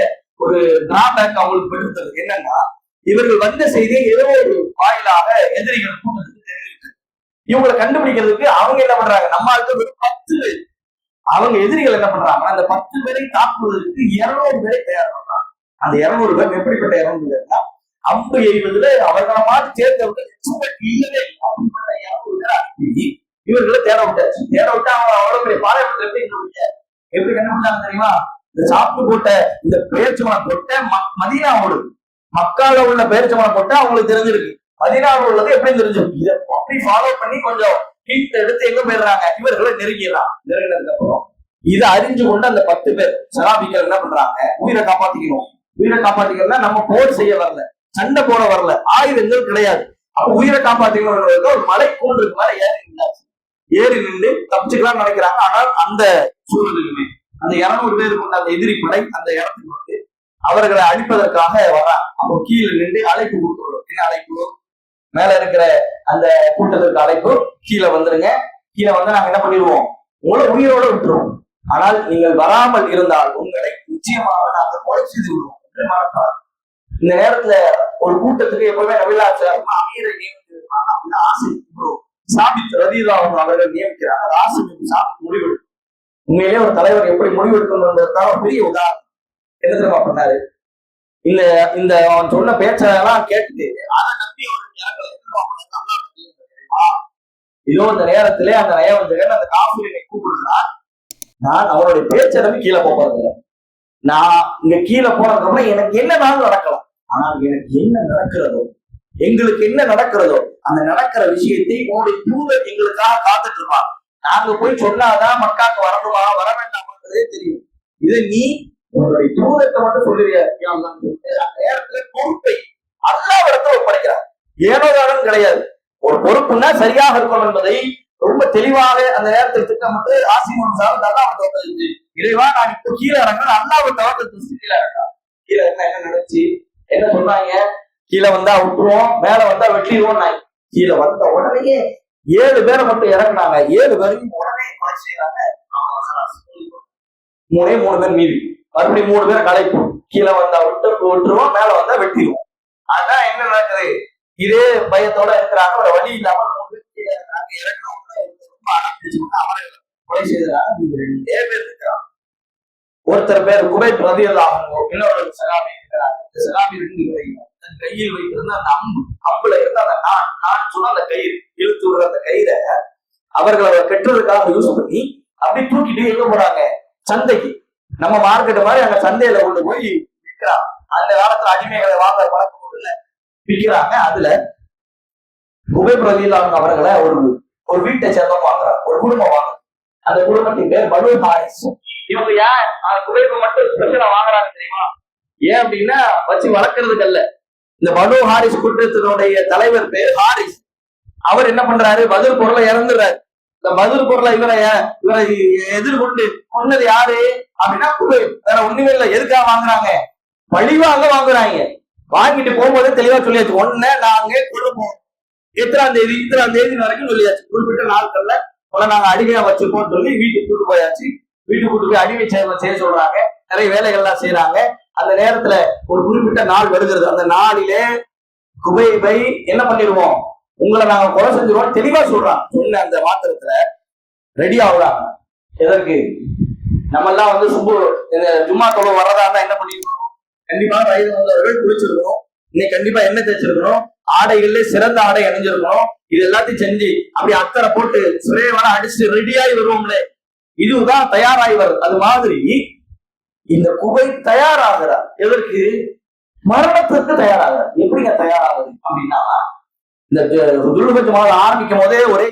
ஒரு டிராபேக் அவங்களுக்கு பெருத்தது. என்னன்னா இவர்கள் வந்த செய்தியை ஏதோ ஒரு வாயிலாக எதிரிகள் கூட்டத்துக்கு தெரிவித்து இவங்களை கண்டுபிடிக்கிறதுக்கு அவங்க என்ன பண்றாங்க? நம்ம அடுத்த பத்து பேர். அவங்க எதிரிகள் என்ன பண்றாங்க அந்த பத்து பேரை தாக்குவதற்கு இருநூறு பேரை தயார் பண்றாங்க. அந்த இருநூறு பேர் எப்படிப்பட்ட இருநூறு பேர்னா அம்பு எய்வதுல அவர்களை மாதிரி சேர்த்தவர்கள் இல்லவே இவர்களை தேட விட்டாச்சு. தேட விட்டு அவங்க அவ்வளவு பெரிய பாளையத்தில் எப்படி கண்டுபிடிச்சாங்க எப்படி கண்டுபிடிச்சாங்க தெரியுமா? இந்த சாப்பிட்டு போட்ட இந்த பேரிச்சம்பழம் கொட்டை ம- மதீனாவோடு மக்கால உள்ள பேரிச்சம்பழம் கொட்டை அவங்களுக்கு தெரிஞ்சிருக்கு. மதீனாவில் உள்ளது எப்படி தெரிஞ்சிருக்கு? இதை அப்படி ஃபாலோ பண்ணி கொஞ்சம் ஹீட் எடுத்து எங்க போயிடுறாங்க? இவர்களை நெருங்கிடலாம் நெருங்கினதுக்கு அப்புறம் இதை அறிஞ்சு கொண்டு அந்த பத்து பேர் சராபிகள் என்ன பண்றாங்க? உயிரை காப்பாத்திக்கணும். உயிரை காப்பாத்திக்கணும்னா நம்ம போர் செய்ய வரல. சண்டை போட வரல. ஆயுதங்கள் கிடையாது. உயிரை காப்பாத்திக்கணும் ஒரு மலை கூண்டுக்கு மேல ஏறி நின்றாச்சு ஏறி நின்று தப்பிச்சுக்கலாம் நினைக்கிறாங்க. ஆனால் அந்த சூழ்நிலையுமே அந்த இருநூறு பேர் கொண்ட அந்த எதிரி படை அந்த இடத்துக்கு வந்து அவர்களை அழிப்பதற்காக வரான் அப்போ கீழே நின்று அழைப்பு கொடுத்துள்ளோம் என்ன அழைப்பு? மேல இருக்கிற அந்த கூட்டத்திற்கு அழைப்பு. கீழே வந்துருங்க. கீழே வந்து நாங்க என்ன பண்ணிடுவோம்? உங்களை உயிரோட விட்டுருவோம். ஆனால் நீங்கள் வராமல் இருந்தால் உங்களை நிச்சயமாக நாங்கள் கொலை செய்து விடுவோம். என்று மறப்பார் இந்த நேரத்துல ஒரு கூட்டத்துக்கு எப்பவுமே நபிலாச்சு அமீரை நியமிச்சிருக்காங்க அப்படின்னு ஆசை bro. சாபித் ரதிதா அவங்க அவர்கள் நியமிக்கிறாங்க. அது சாப்பிட்டு சாபித் முடிவெடுக்கும். உண்மையிலேயே ஒரு தலைவர் எப்படி முடிவெடுக்கணும் பெரிய உதாரணம். என்ன தெரியுமா பண்ணாரு? இந்த இந்த அவன் சொன்ன பேச்செல்லாம் கேட்டுட்டு அதை நம்பி ஒரு தெரியுமா? இதோ இந்த நேரத்திலே அந்த நயவஞ்சகன் அந்த காஃபிரை கூப்பிடுறார். நான் அவருடைய பேச்சை நம்பி கீழே போறது நான் இங்க கீழே போனதுக்கு அப்புறம் எனக்கு என்ன நாள் நடக்கலாம். ஆனால் எனக்கு என்ன நடக்கிறதோ எங்களுக்கு என்ன நடக்கிறதோ அந்த நடக்கிற விஷயத்தை உங்களுடைய தூதர் எங்களுக்காக காத்துட்டு இருப்பான் நாங்க போய் சொன்னாதான் மக்காக்கு வரணுமா வர வேண்டாமான்றதே தெரியும். இதை நீ உங்களுடைய தூதத்தை மட்டும் சொல்லுறியா? அந்த நேரத்துல பொறுப்பை அல்லாவிடத்துல ஒப்படைக்கிறார். ஏனோதாரம் கிடையாது. ஒரு பொறுப்புன்னா சரியாக இருக்கும் என்பதை ரொம்ப தெளிவாக அந்த நேரத்தில் திட்டமிட்டு ஆசிமன் சார் நல்லா வந்து இறைவா நான் இப்போ கீழே இறங்க அல்லாவை தவறு கீழே இறங்க கீழே என்ன என்ன நினைச்சு? என்ன சொன்னாங்க கீழே வந்தா விட்டுருவோம் மேல வந்தா வெட்டிடுவோம் நான் கீழே வந்த உடனேயே ஏழு பேரை மட்டும் இறக்குனாங்க. ஏழு பேரையும் உடனே கொலை செய்யறாங்க. மூணே மூணு பேர் மீதி மறுபடியும் மூணு பேரை கலைப்போம். கீழே வந்தா விட்டு விட்டுருவோம் மேல வந்தா வெட்டிடுவோம். அதான் என்ன நடக்குது? இதே பயத்தோட இருக்கிறாங்க. ஒரு வழி இல்லாம மூணு பேர் கீழே இருக்கிறாங்க இறங்கினவங்க ரொம்ப அவரை கொலை செய்யறாங்க. ரெண்டே பேர் இருக்கிறாங்க. ஒருத்தர் பேர் குபைத் ரதியல்லாஹு இன்னொரு சலாமி இருக்கிறார். இந்த ரெண்டு பேரையும் தன் கையில் வைத்திருந்த அந்த அம்பு அம்புல இருந்த அந்த நான் நான் சொன்ன அந்த கயிறு இழுத்து விடுற அந்த கயிறை அவர்கள் அவர் கெட்டுறதுக்காக யூஸ் பண்ணி அப்படி தூக்கிட்டு எங்க போறாங்க சந்தைக்கு. நம்ம மார்க்கெட் மாதிரி அங்க சந்தையில கொண்டு போய் விற்கிறாங்க அந்த காலத்துல அடிமைகளை வாங்குற பழக்கம் இல்ல. விற்கிறாங்க. அதுல குபை பிரதியிலான அவர்களை ஒரு ஒரு வீட்டை சேர்ந்தவங்க வாங்குறாங்க. ஒரு குடும்பம் வாங்குறாங்க. அந்த குடும்பத்தின் பேர் பலு ஹாரிஸ். இவங்க ஏன் அந்த குபைப்பு மட்டும் ஸ்பெஷலா வாங்குறாங்க தெரியுமா? ஏன் அப்படின்னா வச்சு வளர்க்கறதுக்கு அல்ல இந்த பனு ஹாரிஸ் குற்றத்தினுடைய தலைவர் பேர் ஹாரிஸ். அவர் என்ன பண்றாரு? பதில் பொருளை இறந்துடுறாரு. இந்த பதில் பொருளை இவரை இவரை எதிர்கொண்டு கொன்னது யாரு? அப்படின்னா குபை வேற ஒண்ணுமே இல்ல. எதுக்காக வாங்குறாங்க? பழிவாங்க வாங்குறாங்க. வாங்கிட்டு போகும்போதே தெளிவா சொல்லியாச்சு. ஒண்ணு நாங்க கொடுப்போம். எத்தனாம் தேதி? இத்தனாம் தேதி வரைக்கும் சொல்லியாச்சு. குறிப்பிட்ட நாட்கள்ல உங்களை நாங்க அடிமையா வச்சிருப்போம் சொல்லி வீட்டுக்கு கூட்டு போயாச்சு. வீட்டுக்கு கூட்டு போய் அடிமை செய்ய செய்ய சொல்றாங்க. நிறைய வேலைகள்லாம் செய்யறாங்க அந்த நேரத்துல ஒரு குறிப்பிட்ட நாள் வருகிறது. அந்த நாளிலே குபைபை என்ன பண்ணிடுவோம்? உங்களை நாங்க கொலை செஞ்சிருவோம் தெளிவா சொல்றான். சொன்ன அந்த மாத்திரத்துல ரெடி ஆகுறாங்க. எதற்கு? நம்ம எல்லாம் வந்து சும்பு இந்த ஜும்மா தொலை வர்றதா இருந்தா என்ன பண்ணிருக்கணும் கண்டிப்பா வயது வந்தவர்கள் குளிச்சிருக்கணும். இன்னைக்கு கண்டிப்பா என்ன தேய்ச்சிருக்கணும். ஆடைகள்ல சிறந்த ஆடை அணிஞ்சிருக்கணும். இது எல்லாத்தையும் செஞ்சு அப்படி அத்தரை போட்டு சுரேவன அடிச்சு ரெடியாகி வருவோம்ல. இதுதான் தயாராய்வர் அது மாதிரி இந்த குகை தயாராகிறார் எதற்கு? மரணத்திற்கு தயாராகிறார் எப்படிங்க தயாராகுது அப்படின்னா இந்த துருபத்து மாதம் ஆரம்பிக்கும் போதே ஒரே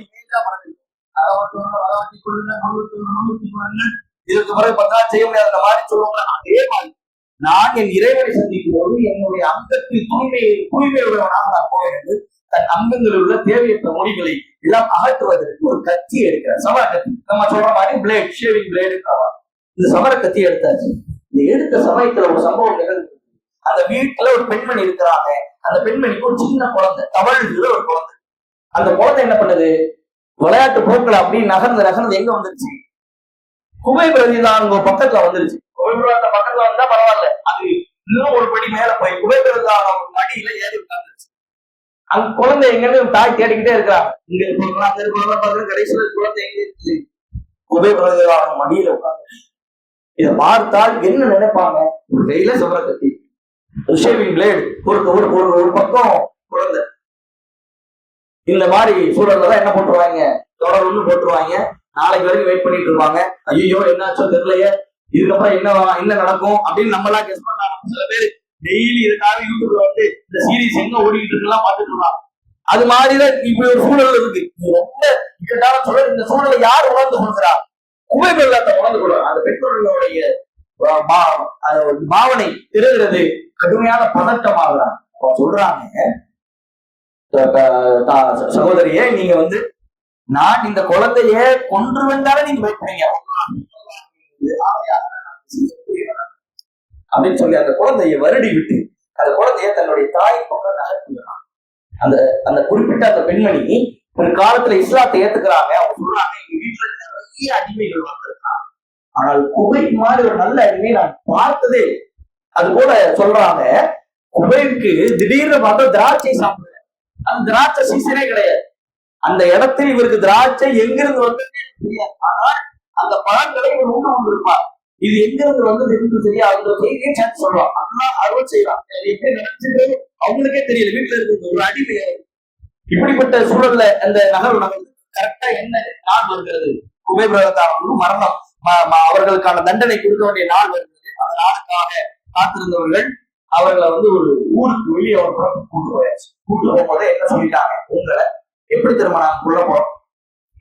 இதுக்கு பிறகு பார்த்தா செய்ய முடியாத அந்த மாதிரி சொல்லுவாங்க. அதே மாதிரி நான் என் இறைவனை சந்திக்கும் போது என்னுடைய அங்கத்தின் தூய்மை தூய்மை உள்ளவனாக நான் போக தன் அங்கங்களில் உள்ள தேவையற்ற மொழிகளை எல்லாம் அகற்றுவதற்கு ஒரு கத்தி எடுக்கிறார். சமர கத்தி. நம்ம சொல்ற மாதிரி பிளேட் ஷேவிங் பிளேடு இந்த சமர கத்தி எடுத்தாச்சு. இந்த எடுத்த சமயத்துல ஒரு சம்பவம் நிகழ்ந்து அந்த வீட்டுல ஒரு பெண்மணி இருக்கிறாங்க. அந்த பெண்மணிக்கு ஒரு சின்ன குழந்தை தவழ்கிற ஒரு குழந்தை. அந்த குழந்தை என்ன பண்ணுது? விளையாட்டு போக்குல அப்படி நகர்ந்து நகர்ந்து எங்க வந்துருச்சு? குபை பிரதிதான் அங்க பக்கத்துல வந்துருச்சு. குபை பிரதிதான் பக்கத்துல வந்தா பரவாயில்ல. அது இன்னும் ஒரு படி மேல போய் குபை பிரதிதான் மடியில ஏறி உட்கார்ந்துருச்சு அங்க குழந்தை எங்கன்னு தாய் தேடிக்கிட்டே இருக்கிறா இங்க இருக்கலாம் அங்க இருக்கலாம் பாருங்க கடைசியில குழந்தை எங்க இருக்கு? குபை மடியில உட்காந்து இதை பார்த்தால் என்ன நினைப்பாங்க? கையில சமர கத்தி ஷேவிங் பிளேடு ஒரு ஒரு ஒரு ஒரு பக்கம் குழந்தை. இந்த மாதிரி சூழல்ல தான் என்ன போட்டுருவாங்க? தொடர் போட்டுருவாங்க. நாளைக்கு வரைக்கும் வெயிட் பண்ணிட்டு இருப்பாங்க. ஐயோ என்னாச்சோ தெரியலையே. இதுக்கப்புறம் என்ன என்ன நடக்கும் அப்படின்னு நம்ம எல்லாம் கெஸ் பண்ணலாம் சில பேர் டெய்லி இதுக்காக யூடியூப்ல வந்து இந்த சீரீஸ் எங்க ஓடிக்கிட்டு இருக்குலாம் பார்த்துட்டு இருக்கலாம் அது மாதிரிதான் இப்படி ஒரு சூழல் இருக்கு. ரொம்ப இக்கட்டான சூழல் இந்த சூழலை யார் உணர்ந்து கொண்டுறா குவை இல்லாத உணர்ந்து கொள்றார் அந்த பெற்றோர்களுடைய பாவனை திருகிறது கடுமையான பதட்டமாகிறாங்க அப்ப சொல்றாங்க சகோதரியே நீங்க வந்து நான் இந்த குழந்தைய கொன்று வந்தாலும் நீங்க பயப்படுறீங்க அப்படின்னு சொல்லி அந்த குழந்தையை வருடி விட்டு அந்த குழந்தைய தன்னுடைய தாய் பக்கம் நகர்த்தினான் அந்த அந்த குறிப்பிட்ட அந்த பெண்மணி ஒரு காலத்துல இஸ்லாத்தை ஏத்துக்கிறாங்க. அவங்க சொல்றாங்க எங்க வீட்டுல நிறைய அடிமைகள் வந்திருக்காங்க ஆனால் குபை மாதிரி ஒரு நல்ல அடிமை நான் பார்த்ததே அது கூட சொல்றாங்க குபைக்கு திடீர்னு பார்த்தா திராட்சை சாப்பிடுற அந்த திராட்சை சீசனே கிடையாது. அந்த இடத்தில் இவருக்கு திராட்சை எங்கிருந்து வந்ததுன்னு தெரியாது. ஆனால் அந்த பழங்களை இவர் உண்டு கொண்டிருப்பார் இது எங்கிருந்து வந்தது என்று தெரியாது. அவங்க செய்தியை சேர்த்து சொல்றான் அண்ணா அறுவடை செய்யறான் எப்படி நடந்துச்சு அவங்களுக்கே தெரியல. வீட்டுல இருக்கிறது ஒரு அடிமை இப்படிப்பட்ட சூழல்ல அந்த நகர்வு நகர்வு கரெக்டா என்ன? நாள் வருகிறது? குபேபிரதத்தானவர்களும் மரணம். அவர்களுக்கான தண்டனை கொடுக்க வேண்டிய நாள் வருகிறது. அந்த நாளுக்காக காத்திருந்தவர்கள் அவர்களை வந்து ஒரு ஊருக்கு வெளியே அவர் புறம் கூட்டு போயாச்சு கூட்டு போகும்போது என்ன சொல்லிட்டாங்க? உங்களை எப்படி திரும்ப நாங்க உள்ள போறோம்?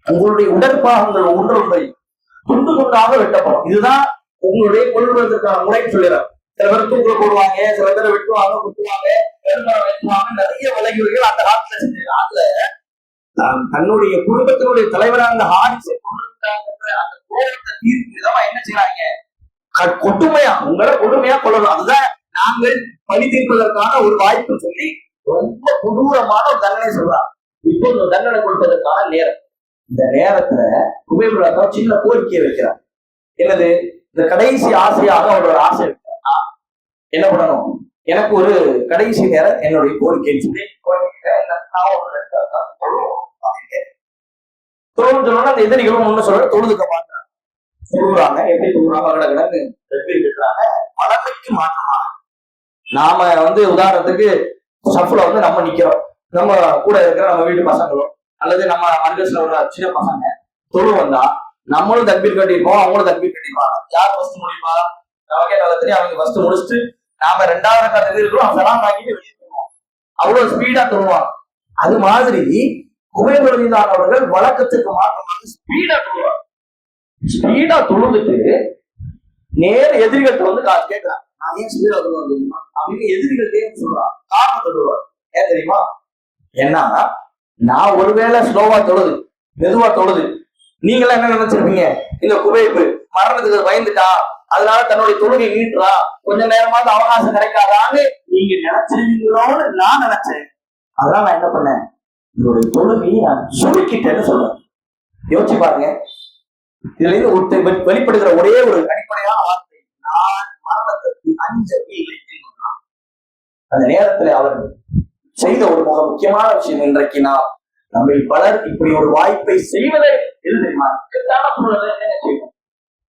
உங்களுடைய உடற்பாகங்கள் ஒன்றொன்றை துண்டு துண்டாக வெட்டப்படும் இதுதான் உங்களுடைய கொள்வதற்கான முறைன்னு சொல்லிடுறாங்க சில பேர் தூக்குல போடுவாங்க சில பேர் வெட்டுவாங்க குத்துவாங்க பெருமரம் வெட்டுவாங்க நிறைய விலங்குகள் அந்த காலத்துல செஞ்சாங்க அதுல தன்னுடைய குடும்பத்தினுடைய தலைவராக அந்த ஹாரிஸை அந்த கோபத்தை தீர்க்கும் விதமா என்ன செய்யறாங்க கொடுமையா உங்களை கொடுமையா கொள்ளணும் அதுதான் நாங்கள் பணி தீர்ப்பதற்கான ஒரு வாய்ப்பு சொல்லி ரொம்ப கொடூரமான ஒரு தண்டனை சொல்றாங்க. இப்போ இந்த தண்டனை கொடுப்பதற்கான நேரம். இந்த நேரத்துல உபயோக சின்ன கோரிக்கையை வைக்கிறார். என்னது? இந்த கடைசி ஆசையாக அவரோட ஆசை என்ன பண்ணணும்? எனக்கு ஒரு கடைசி நேரம் என்னுடைய கோரிக்கைன்னு சொல்லி கோரிக்கை என்ன, நான் ஒரு தொழுன்னு அந்த எதிரிகளும் ஒண்ணு சொல்ற தொழுதுக்க மாட்டாங்க சொல்லுறாங்க எப்படி சொல்றாங்க கடகடன்னு இருக்கிறாங்க? பழமைக்கு மாற்றமா? நாம வந்து உதாரணத்துக்கு சஃப்ல வந்து நம்ம நிக்கிறோம். நம்ம கூட இருக்கிற நம்ம வீட்டு பசங்களோ அல்லது நம்ம மர்கஸ்ல உள்ள சின்ன பசங்க தொழு வந்தா நம்மளும் தக்பீர் கட்டிருப்போம் அவங்களும் தக்பீர் கட்டிருப்பாங்க யார் ஃபர்ஸ்ட் முடியுமா? நமக்கே நல்லா தெரியும் அவங்க ஃபர்ஸ்ட் முடிச்சுட்டு நாம ரெண்டாவது ரக்காத்துக்கு இருக்கிறோம் சலாம் வாங்கிட்டு வெளியே போயிடுவோம். அவ்வளவு ஸ்பீடா தொழுவாங்க அது மாதிரி குபேபரதிதான் அவர்கள் வழக்கத்துக்கு மாற்றமாக ஸ்பீடா தொழுவாங்க ஸ்பீடா தொழுதுட்டு நேர எதிரிகிட்ட வந்து காசு கேட்கிறாங்க. நான் ஏன் ஸ்பீடா தொழுவேன் தெரியுமா? அப்படின்னு தேவை சொல்றான் காரணம் தொழுவார் ஏன் தெரியுமா? என்ன நான் ஒருவேளை ஸ்லோவா தொழுது மெதுவா தொழுது நீங்களாம் என்ன நினைச்சிருப்பீங்க இந்த குவைப்பு மரணத்துக்கு பயந்துட்டா அதனால தன்னுடைய தொழுகை நீட்டுறா கொஞ்ச நேரமாவது அவகாசம் கிடைக்காதான்னு நீங்க நினைச்சிருக்கீங்களோன்னு நான் நினைச்சேன். அதெல்லாம் நான் என்ன பண்ணேன்? என்னுடைய தொழுகையை நான் சுருக்கிட்டேன்னு சொல்றேன். யோசிச்சு பாருங்க. இதுல இருந்து ஒருத்தர் வெளிப்படுகிற ஒரே ஒரு அடிப்படையான வார்த்தை நான் மரணத்திற்கு அஞ்சவே இல்லை அந்த நேரத்துல அவர் செய்த ஒரு மிக முக்கியமான விஷயம் இன்றைக்கு நான் நம்ம பலர் இப்படி ஒரு வாய்ப்பை செய்வதே எது தெரியுமா? என்ன செய்வோம்?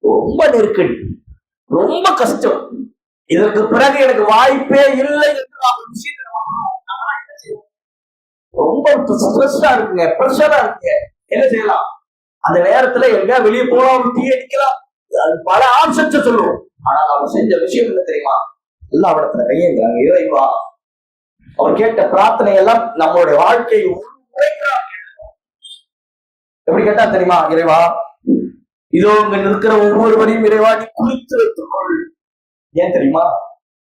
ரொம்ப நெருக்கடி. ரொம்ப கஷ்டம். இதற்கு பிறகு எனக்கு வாய்ப்பே இல்லை என்று என்ன ரொம்ப ஸ்ட்ரெஸ்ஸா இருக்குங்க. ப்ரெஷரா இருக்குங்க. என்ன செய்யலாம்? அந்த நேரத்துல எங்க வெளியே போலாம் டீ அடிக்கலாம். அது பல ஆப்ஷன்ஸ் சொல்லுவோம். ஆனால் அவர் செஞ்ச விஷயம் என்ன தெரியுமா? எல்லா இடத்துல கையேங்கிறாங்க இறைவா அவர் கேட்ட பிரார்த்தனை எல்லாம் நம்மளுடைய வாழ்க்கையை எப்படி கேட்டா தெரியுமா இறைவா? இதோ இங்க நிற்கிற ஒவ்வொருவரையும் இறைவா நீ குறித்து வைத்துக்கொள். ஏன் தெரியுமா?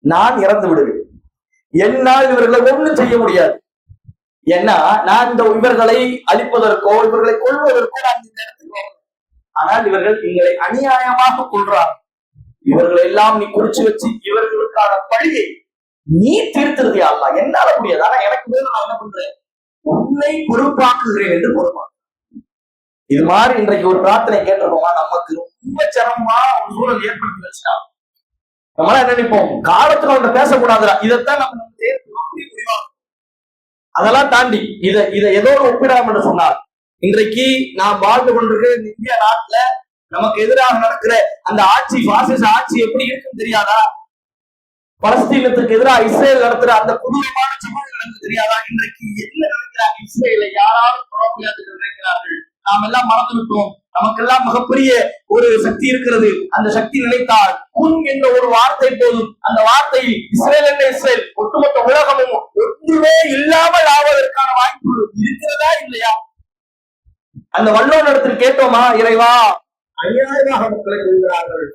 நான் இறந்து விடுவேன். என்னால் இவர்களை ஒண்ணும் செய்ய முடியாது. ஏன்னா நான் இந்த இவர்களை அழிப்பதற்கோ இவர்களை கொள்வதற்கோ நான் இந்த இடத்துக்கு ஆனால் இவர்கள் எங்களை அநியாயமாக கொள்றார் இவர்களை எல்லாம் நீ குறிச்சு வச்சு இவர்களுக்கான பழியை நீ தீர்த்திருதி என்னால முடியாது. ஆனா எனக்கு மேல நான் என்ன பண்றேன்? உன்னை பொறுப்பாக்குகிறேன் என்று பொறுப்பாக்கு இது மாதிரி இன்றைக்கு ஒரு பிரார்த்தனை கேட்டிருப்போமா நமக்கு ரொம்ப சிரமமா ஒரு சூழல் ஏற்படுத்தி வச்சா நம்மளா என்ன நினைப்போம்? காலத்துல ஒன்று பேசக்கூடாதுடா. இதைத்தான் நம்ம அப்படி அதெல்லாம் தாண்டி இத இதை ஒரு ஒப்பிடாம என்று சொன்னார் இன்றைக்கு நாம் வாழ்ந்து கொண்டிருக்கிற இந்திய நாட்டுல நமக்கு எதிராக நடக்கிற அந்த ஆட்சி பாசிச ஆட்சி எப்படி இருக்குன்னு தெரியாதா? பலஸ்தீனத்துக்கு எதிராக இஸ்ரேல் நடத்துற அந்த கொடூரமான சம்பவங்கள் எனக்கு தெரியாதா? இன்றைக்கு என்ன நினைக்கிறாங்க இஸ்ரேலை யாராலும் புறப்படாது நினைக்கிறார்கள். நாம் எல்லாம் மறந்து விட்டோம். நமக்கெல்லாம் மிகப்பெரிய ஒரு சக்தி இருக்கிறது. அந்த சக்தி நினைத்தால் குன் என்ற ஒரு வார்த்தை போதும். அந்த வார்த்தை இஸ்ரேல் என்ற இஸ்ரேல்? ஒட்டுமொத்த உலகமும் ஒன்றுமே இல்லாமல் ஆவதற்கான வாய்ப்பு இருக்கிறதா இல்லையா? அந்த வல்லோ இடத்தில் கேட்டோமா இறைவா அநியாயமாக மக்களை கொள்கிறார்கள்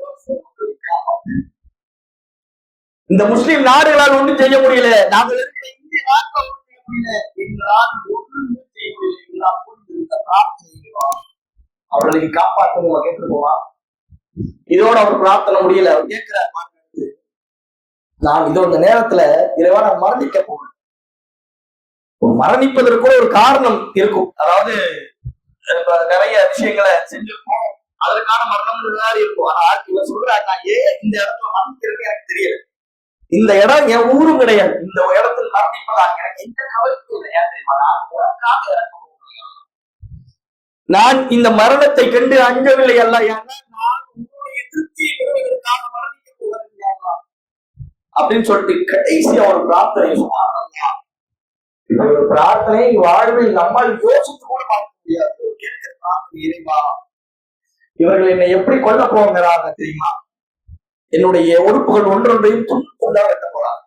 இந்த முஸ்லிம் நாடுகளால் ஒன்றும் செய்ய முடியல நாங்கள் இருக்கிற இந்திய நாட்கள் ஒன்றும் செய்ய முடியல எங்களால் ஒன்றுமே செய்ய முடியல எங்களால் புரிந்து இந்த பிரார்த்தனை இறைவா. அவர்களை காப்பாற்ற நம்ம கேட்டுருக்கோமா இதோட அவர் பிரார்த்தனை முடியல. அவர் கேட்கிறார் பாருங்க. நான் இதோ இந்த நேரத்துல இறைவா நான் மரணிக்க போறேன் மரணிப்பதற்கு கூட ஒரு காரணம் இருக்கும். அதாவது நிறைய விஷயங்களை செஞ்சிருப்போம் அதற்கான மரணம் இருக்கும் ஆனா இவர் சொல்றாரு நான் ஏன் இந்த இடத்துல மரணிக்கிறதுக்கு எனக்கு தெரியல. இந்த இடம் என் ஊரும் கிடையாது. இந்த இடத்தில் மரணிப்பதாக எந்த நான் இந்த மரணத்தை கண்டு அஞ்சவில்லை அல்ல. அப்படின்னு சொல்லிட்டு கடைசியா ஒரு பிரார்த்தனை ஒரு பிரார்த்தனை. வாழ்வில் நம்மால் யோசித்து கூட பார்க்க முடியாது. இவர்கள் என்னை எப்படி கொல்ல போகிறாங்க தெரியுமா? என்னுடைய உறுப்புகள் ஒன்றொன்றையும் துண்டு துண்டா வெட்ட போறாங்க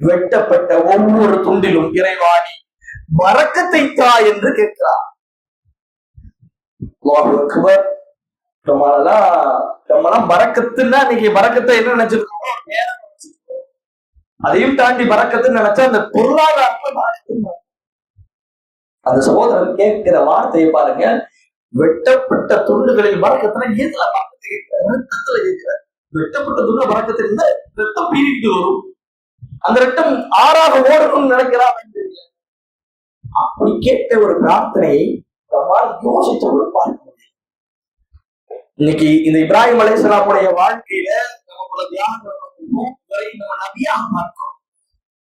வெட்டப்பட்ட ஒவ்வொரு துண்டிலும் இறைவாணி வரக்கத்தை தா என்று கேட்கிறார். அல்லாஹு அக்பர். நம்மளெல்லாம் நம்மலாம் பறக்கத்துன்னா இன்னைக்கு பறக்கத்தை என்ன நினைச்சிருக்கோமோ நேரம் அதையும் தாண்டி மறக்கத்துன்னு நினைச்சா அந்த பொருளாதாரத்துல பறக்கத்துன்னு அந்த சகோதரர் கேட்கிற வார்த்தையை பாருங்க வெட்டப்பட்ட துண்டுகளில் மறக்கத்துல எதுல பறக்கத்தை கேட்கிற ரத்தத்துல கேட்கிற வெட்டப்பட்ட துண்டு வழக்கத்திலிருந்து ரத்தம் பீறிட்டு வரும். அந்த ரத்தம் ஆறாக ஓடணும்னு நினைக்கிறா அப்படி கேட்ட ஒரு பிரார்த்தனையை நம்மால் யோசித்து பார்க்க முடியும் இன்னைக்கு இந்த இப்ராஹிம் அலைஹிஸ்ஸலாமுடைய வாழ்க்கையில நம்ம பல தியாகங்கள் நம்ம நபியாக பார்க்கிறோம்.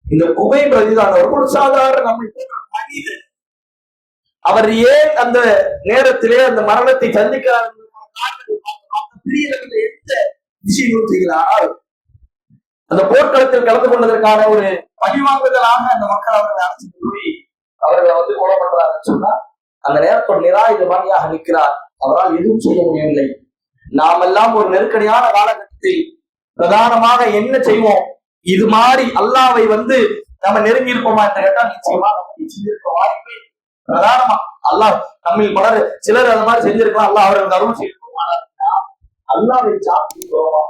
இந்த குபை பிரதிதானவர் ஒரு சாதாரண நம்மை போன்ற மனிதன் அவர் ஏன் அந்த நேரத்திலே அந்த மரணத்தை சந்திக்கிறார் எந்த அந்த போர்க்களத்தில் கலந்து கொண்டதற்கான ஒரு பழிவாங்குதலாக அந்த மக்கள் அவர்களை அழைச்சிட்டு போய் அவர்களை வந்து கொலை பண்றாருன்னு சொன்னா அந்த நேரத்தோட நிராயுதபாணியாக நிற்கிறார். அவரால் எதுவும் செய்ய முடியவில்லை. நாமெல்லாம் ஒரு நெருக்கடியான காலகட்டத்தில் பிரதானமாக என்ன செய்வோம்? இது மாதிரி அல்லாவை வந்து நம்ம நெருங்கி இருப்போமா என்று கேட்டால் நிச்சயமா நம்ம செஞ்சிருக்க வாய்ப்பே பிரதானமா. அல்லாஹ் நம்ம பலர் சிலர் அது மாதிரி செஞ்சிருக்கலாம். அல்லாஹ் அவர்கள் அருள் செய்யும் அல்லாவை சாப்பிட்டு அல்லாவை சாப்பிடுவோம்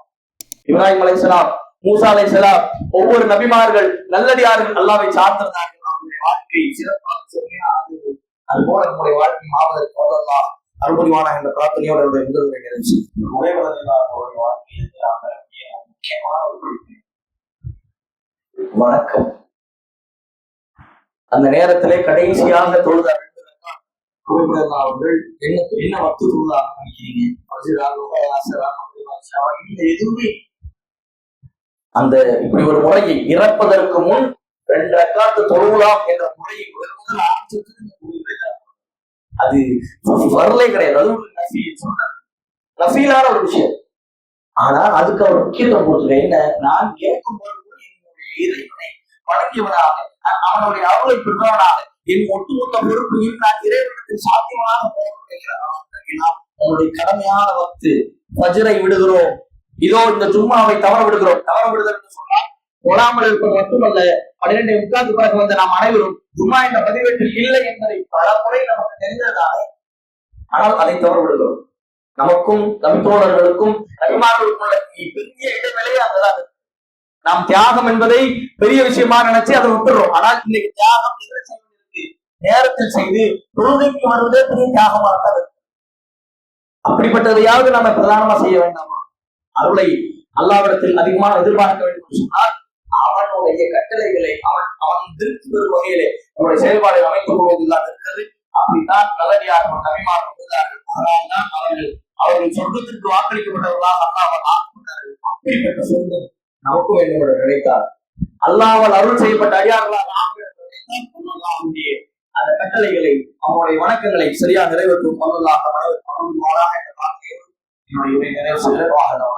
இப்ராஹிம் சலாம் மூசா சலாம் ஒவ்வொரு நபிமார்கள் நல்லடியார்கள் அல்லாவை சார்ந்திருந்தார்கள். அவருடைய வாழ்க்கை சிறப்பாக செம்மையானது அது போல நம்முடைய வாழ்க்கை மாவதற்கு வல்லல்லாஹ் அருள்புரிவானா என்ற பிரார்த்தனையோடு அவருடைய முதல் நிறைவேற்றி அவருடைய வாழ்க்கையில் முக்கியமான வணக்கம். அந்த நேரத்திலே கடைசியாக தொழுத அவர்கள் என்ன என்ன வத்து நினைக்கிறீங்க எதுவுமே அந்த இப்படி ஒரு முறையை இறப்பதற்கு முன் ரெண்டு ரக்காத்து தொழுகலாம் என்ற முறையை முதல் முதல் ஆரம்பிச்சது அது வரலே கிடையாது. அது ஒரு நஃபீல் சொல்றேன் நஃபீலான ஒரு விஷயம். ஆனா அதுக்கு அவர் முக்கியத்துவம் கொடுத்துருக்க என்ன? நான் கேட்கும்போது கூட என்னுடைய இறைவனை வணங்கியவனாக அவனுடைய அவளை பெற்றவனாக என் ஒட்டுமொத்த பொறுப்பையும் நான் இறைவனத்தில் சாத்தியமாக உங்களுடைய கடமையான வக்து பஜரை விடுகிறோம். இதோ இந்த ஜும்மாவை தவற விடுகிறோம். தவற விடுதல் என்று சொன்னால் தொழாமல் இருப்பது மட்டுமல்ல பன்னிரெண்டை முக்காது பிறகு வந்த நாம் அனைவரும் ஜும்மா என்ற பதிவேட்டில் இல்லை என்பதை பல முறை நமக்கு தெரிந்ததாலே ஆனால் அதை தவற விடுகிறோம். நமக்கும் நபித்தோழர்களுக்கும் நபிமார்களுக்கும் உள்ள பெரிய இடைவெளியே அங்கதான் நாம் தியாகம் என்பதை பெரிய விஷயமா நினைச்சு அதை விட்டுறோம். ஆனால் இன்னைக்கு தியாகம் எதிர நேரத்தில் செய்து தொழுகைக்கு வருவதே பெரிய தியாகமா இருக்காது. அப்படிப்பட்டதையாவது நாம பிரதானமா செய்ய வேண்டாமா? அருளை அல்லாவிடத்தில் அதிகமாக எதிர்பார்க்க வேண்டும் என்று சொன்னால் அவனுடைய கட்டளைகளை அவன் அவன் திருப்தி பெறும் வகையிலே அவனுடைய செயல்பாடை அமைத்துக் கொள்வதில் இருக்கிறது. அப்படித்தான் நல்லடியாக நபிமார் வந்தார்கள் அதனால்தான் அவர்கள் அவர்கள் சொர்க்கத்திற்கு வாக்களிக்கப்பட்டவர்களாக அல்லாமல் ஆக்கப்பட்டார்கள். அப்படிப்பட்ட சொர்க்கம் நமக்கும் என்னோட நினைத்தார் அல்லாமல் அருள் செய்யப்பட்ட அடியார்களாக நாம் அந்த கட்டளைகளை அவனுடைய வணக்கங்களை சரியா நிறைவேற்றும் அல்லாஹ் அருள்வாராக என்ற வார்த்தையை என்னுடைய உரை நிறைவு செய்ய வாகனம்